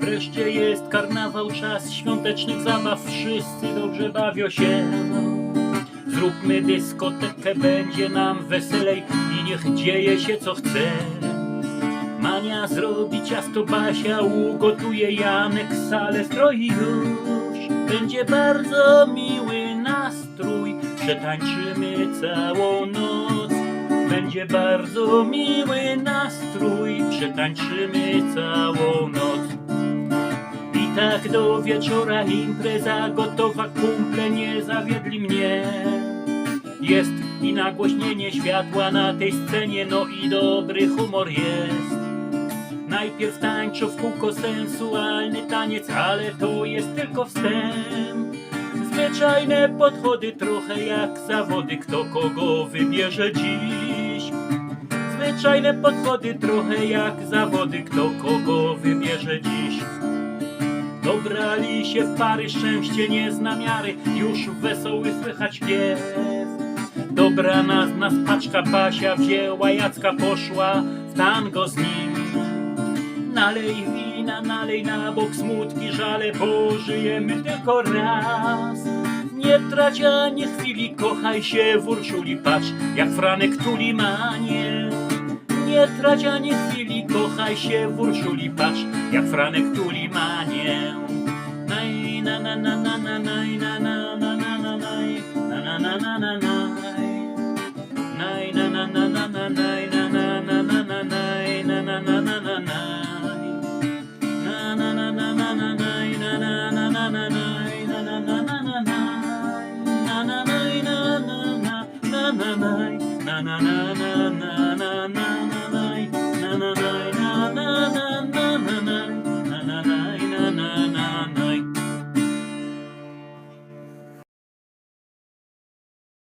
Wreszcie jest karnawał, czas świątecznych zabaw, wszyscy dobrze bawią się. Zróbmy dyskotekę, będzie nam weselej i niech dzieje się co chce. Mania zrobi ciasto, Basia ugotuje, Janek salę stroi już. Będzie bardzo miły nastrój, przetańczymy całą noc. Będzie bardzo miły nastrój, przetańczymy całą noc. I tak do wieczora impreza gotowa, kumple nie zawiedli mnie. Jest i nagłośnienie światła na tej scenie, no i dobry humor jest. Najpierw tańczą w kółko sensualny taniec, ale to jest tylko wstęp. Zwyczajne podchody, trochę jak zawody, kto kogo wybierze dziś. Zwyczajne podchody, trochę jak zawody, kto kogo wybierze dziś. Dobrali się w pary, szczęście nie zna miary, już wesoły słychać śpiew. Dobra nas, nas paczka Basia wzięła, Jacka poszła w tango z nim. Nalej wina, nalej na bok smutki, żale, bo żyjemy tylko raz. Nie trać ani chwili, kochaj się w Urszuli, patrz jak Franek tuli. Nie trać ani chwili, kochaj się w Urszuli, patrz jak Franek tuli manie. Naj, na, na, na, na, na, naj, na, na, na, na, na, naj, na, na, na, na, na, naj. Naj, na, na, na, na, na, naj, na na na na na na